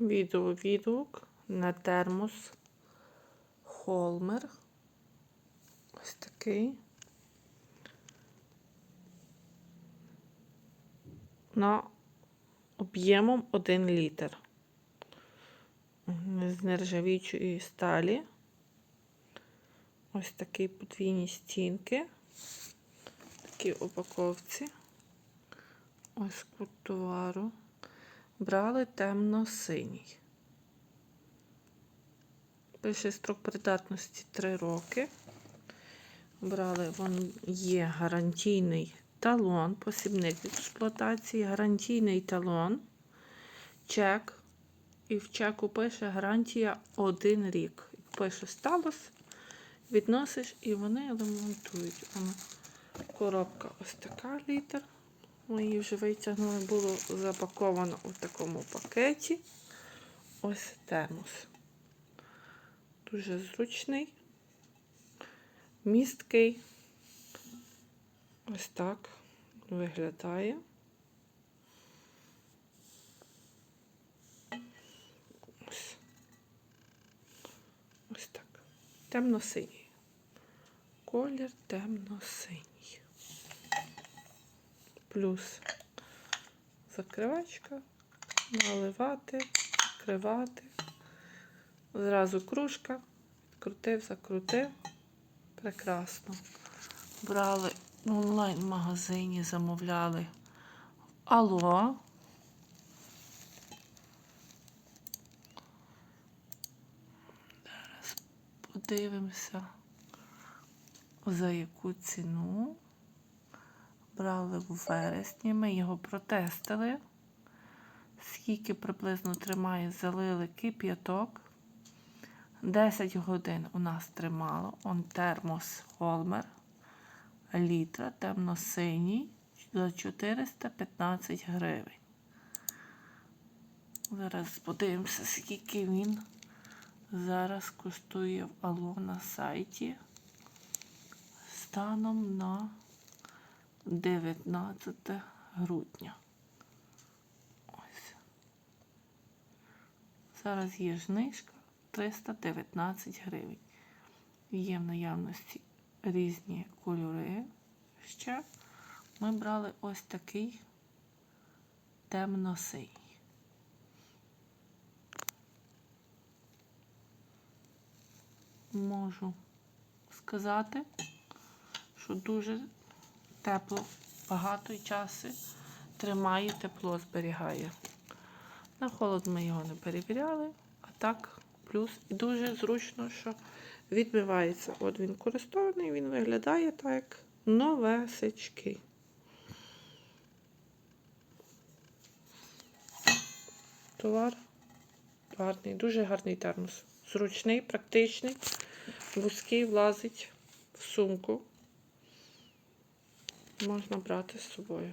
відеовідгук на термос Холмер. Ось такий. На об'ємом 1 літр. З нержавіючої сталі. Ось такі подвійні стінки. Такі упаковці. Ось кут товару. Брали темно-синій. Пише строк придатності 3 роки. Брали, вон є гарантійний талон, посібник від експлуатації, гарантійний талон, чек. І в чеку пише гарантія 1 рік. Пише сталося, відносиш і вони ремонтують. Коробка ось така літр. Ми її вже витягнули, було запаковано у такому пакеті. Ось термос. Дуже зручний, місткий. Ось так виглядає. Ось. Ось так. Темно-синій. Колір темно-синій. Плюс закривачка, наливати, закривати. Зразу кружка, відкрутив, закрутив. Прекрасно. Брали в онлайн-магазині, замовляли Алло. Зараз подивимося, за яку ціну. Брали в вересні, ми його протестили. Скільки приблизно тримає, залили кип'яток. 10 годин у нас тримало. Он термос Холмер. Літра, темно-синій за 415 гривень. Зараз подивимося, скільки він зараз коштує в Ало на сайті. Станом на 19 грудня. Ось. Зараз є знижка 319 гривень. Є в наявності різні кольори. Ще ми брали ось такий темно-синій. Можу сказати, що дуже тепло, багато часу тримає, тепло зберігає. На холод ми його не перевіряли, а так, плюс і дуже зручно, що відбивається. От він користований, він виглядає так, як новесечки. Товар гарний, дуже гарний термос. Зручний, практичний, вузький влазить в сумку можна брати з собою.